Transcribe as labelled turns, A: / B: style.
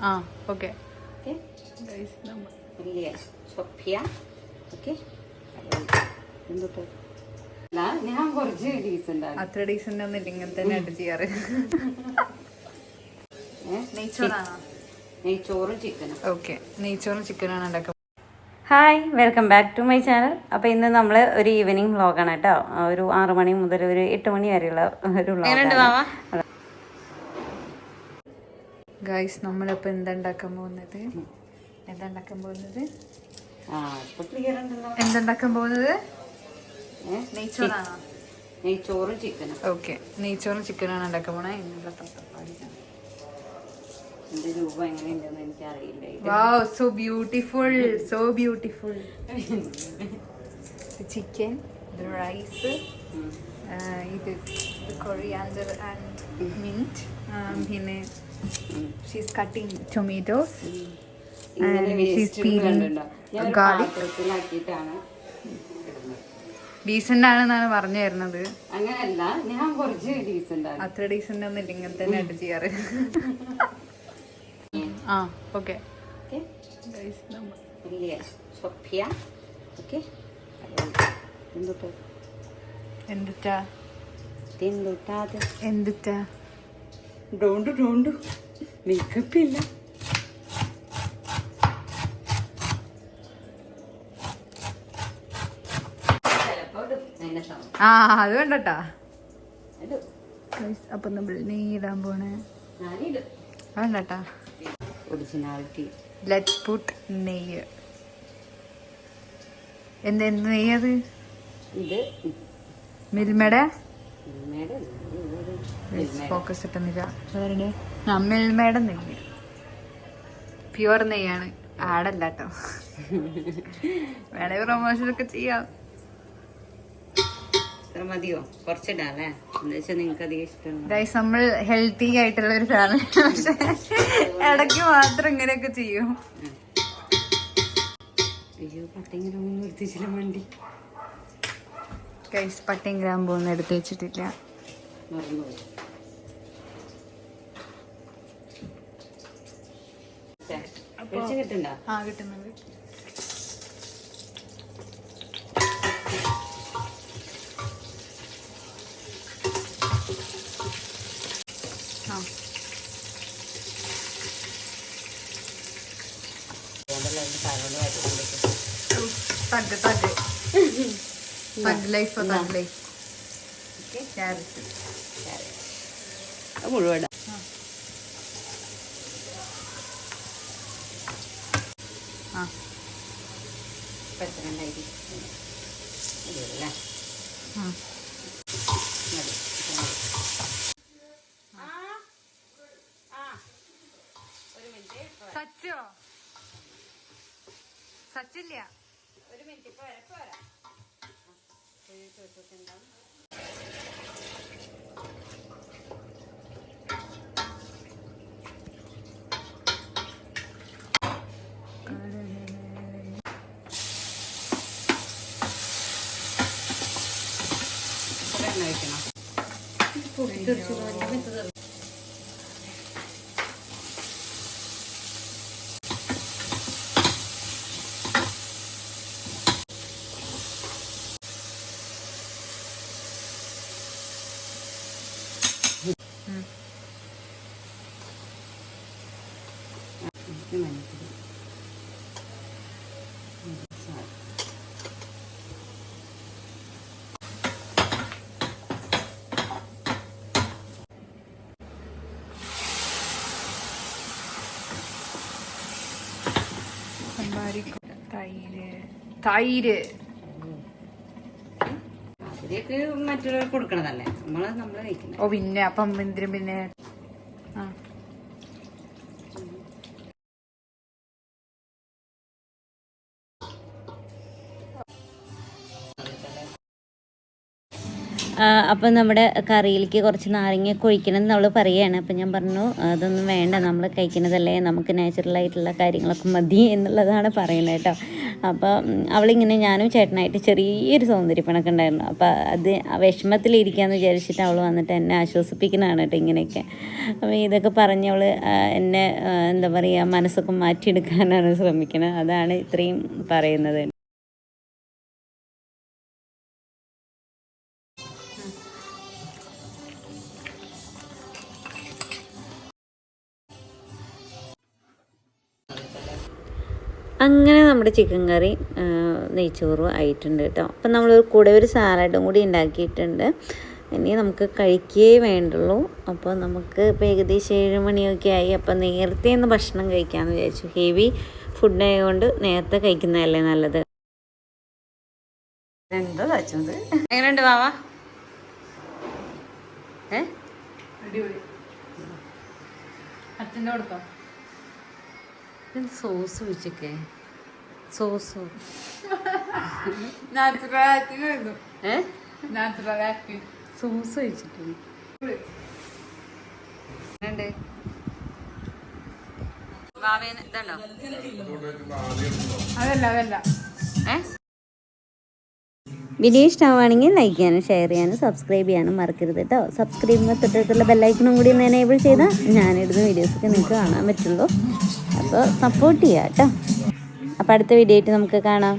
A: ആ ഓക്കെ
B: ഞാൻ കുറച്ച് ഡീസന്റ്
A: അത്ര ഡീസന്റ് ഒന്നും ഇങ്ങനെ തന്നെ ആയിട്ട് ചെയ്യാറ്. നെയ്ച്ചോറാണോ?
B: നെയ്ച്ചോറും ചിക്കനും
A: ഓക്കെ നെയ്ച്ചോറും ചിക്കനാണ് ഉണ്ടാക്കുക
B: hi welcome back to my channel അപ്പോൾ ഇന്ന് നമ്മൾ ഒരു ഈവനിങ് വ്ളോഗാണ് കേട്ടോ. ഒരു ആറു മണി മുതൽ ഒരു എട്ട് മണി വരെയുള്ള ഒരു വ്ളോഗാണ്
A: ഗൈസ് നമ്മളിപ്പോൾ എന്താ ഉണ്ടാക്കാൻ പോകുന്നത്? എന്താ ഉണ്ടാക്കാൻ പോകുന്നത്? എന്താ ഉണ്ടാക്കാൻ പോകുന്നത്? നെയ്ച്ചോറാണോ?
B: നെയ്ച്ചോറും ചിക്കനും.
A: ഓക്കെ നെയ്ച്ചോറും ചിക്കനാണ് ഉണ്ടാക്കാൻ പോണേ. എന്നുള്ള തത്തപ്പാടി wow so beautiful so beautiful chicken
B: rice.
A: ഇത് കൊറിയാൻഡർ ആൻഡ് മിന്റ് പിന്നെ. She's cutting
B: tomatoes decent
A: decent ആണെന്നാണ് പറഞ്ഞു തരുന്നത്
B: അങ്ങനെയല്ല ഞാൻ കുറച്ച് ഡീസന്റ് ആണ്.
A: അത്ര ഡീസെന്റ് ഒന്നും ഇങ്ങനെ തന്നെ ആയിട്ട് ചെയ്യാറ്. ആ ഓക്കെ എന്തുട്ടാ?
B: എന്തൊട്ടാത്
A: എന്തുട്ടാ
B: ഡോണ്ടു ഡോണ്ടു. മേക്കപ്പ് ഇല്ല.
A: ആ അത് വേണ്ടട്ടാ.
B: ഇടും.
A: അപ്പൊ നമ്മൾ നെയ്യിടാൻ പോണേ.
B: ഞാനിടും.
A: വേണ്ടട്ടാ.
B: ഒറിജിനാലിറ്റി
A: ലെറ്റ് പുട്ട് നെയ്യ്. എന്ത് എന്ത് നെയ്യത്
B: ഇത്
A: മിൽമയുടെ? ഫോക്കസ് കിട്ടുന്നില്ല ആ മിൽമയുടെ നെയ്യ്. പ്യുവർ നെയ്യാണ്. ആടല്ല കേട്ടോ വേണേ പ്രൊമോഷൻ ഒക്കെ ചെയ്യാം.
B: മതിയോ? കുറച്ചിടാല്ലേ?
A: ഗൈസ് നമ്മൾ ഹെൽത്തി ആയിട്ടുള്ള ഒരു ഫാമിലി പക്ഷെ ഇടയ്ക്ക് മാത്രം ഇങ്ങനെയൊക്കെ ചെയ്യും.
B: അയ്യോ പത്തെങ്കിലും ഒന്നും വണ്ടി
A: ഗൈസ് പട്ടയും ഗ്രാമ്പു ഒന്നും എടുത്ത് വെച്ചിട്ടില്ല. ആ കിട്ടുന്നുണ്ട്. തഗ് തഗ്
B: മുഴുവൻ അല്ലേ
A: സച്ചോ സച്ചില്ല
B: ഒരു മിനിറ്റ് പോരാ പോരാ పొయ్యి పెట్టుకుందాం నైట్
A: నా തൈര് തൈര്
B: അതിലേക്ക് മറ്റുള്ളവർക്ക് കൊടുക്കണതല്ലേ? നമ്മൾ നമ്മൾ കഴിക്കുന്നത്
A: ഓ പിന്നെ അപ്പം എന്തിനും പിന്നെ? ആ.
C: അപ്പം നമ്മുടെ കറിയിലേക്ക് കുറച്ച് നാരങ്ങ കൊഴിക്കണം എന്ന് അവൾ പറയുകയാണ് അപ്പം ഞാൻ പറഞ്ഞു അതൊന്നും വേണ്ട നമ്മൾ കഴിക്കുന്നതല്ലേ നമുക്ക് നാച്ചുറലായിട്ടുള്ള കാര്യങ്ങളൊക്കെ മതി എന്നുള്ളതാണ് പറയുന്നത് കേട്ടോ. അപ്പോൾ അവളിങ്ങനെ ഞാനും ചേട്ടനായിട്ട് ചെറിയൊരു സൗന്ദര്യപ്പണൊക്കെ ഉണ്ടായിരുന്നു. അപ്പോൾ അത് ആ വിഷമത്തിലിരിക്കാന്ന് വിചാരിച്ചിട്ട് അവൾ വന്നിട്ട് എന്നെ ആശ്വസിപ്പിക്കുന്നതാണ് കേട്ടോ ഇങ്ങനെയൊക്കെ. അപ്പോൾ ഇതൊക്കെ പറഞ്ഞ് അവൾ എന്നെ എന്താ പറയുക മനസ്സൊക്കെ മാറ്റിയെടുക്കാനാണ് ശ്രമിക്കുന്നത് അതാണ് ഇത്രയും പറയുന്നത്. അങ്ങനെ നമ്മുടെ ചിക്കൻ കറി നെയ്ച്ചോറും ആയിട്ടുണ്ട് കേട്ടോ. അപ്പം നമ്മൾ കൂടെ ഒരു സാലഡും കൂടി ഉണ്ടാക്കിയിട്ടുണ്ട്. ഇനി നമുക്ക് കഴിക്കേ വേണ്ടുള്ളൂ. അപ്പോൾ നമുക്ക് ഇപ്പോൾ ഏകദേശം ഏഴ് മണിയൊക്കെ ആയി. അപ്പോൾ നേരത്തെ ഒന്ന് ഭക്ഷണം കഴിക്കാമെന്ന് വിചാരിച്ചു. ഹെവി ഫുഡ് ആയതുകൊണ്ട് നേരത്തെ കഴിക്കുന്നതല്ലേ നല്ലത്. എന്താ എങ്ങനെയുണ്ട് വാവ ഏ?
A: അച്ഛന്റെ കൊടുത്തോ?
C: സോസ് വെച്ചൊക്കെ. സോസോ.
A: ആക്ടിങ്
C: സോസ് വാവേന് ഇതാണോ
A: അതല്ല അതല്ല.
C: വീഡിയോ ഇഷ്ടമാണെങ്കിൽ ലൈക്ക് ചെയ്യാനും ഷെയർ ചെയ്യാനും സബ്സ്ക്രൈബ് ചെയ്യാനും മറക്കരുത് കേട്ടോ സബ്സ്ക്രൈബ് തൊട്ടടുത്തുള്ള ബെല്ലൈക്കണും കൂടി ഒന്ന് എനേബിൾ ചെയ്താൽ ഞാനിടുന്ന വീഡിയോസൊക്കെ നിങ്ങൾക്ക് കാണാൻ പറ്റുള്ളൂ. സപ്പോർട്ട് ചെയ്യാം കേട്ടോ. അപ്പോൾ അടുത്ത വീഡിയോ ആയിട്ട് നമുക്ക് കാണാം.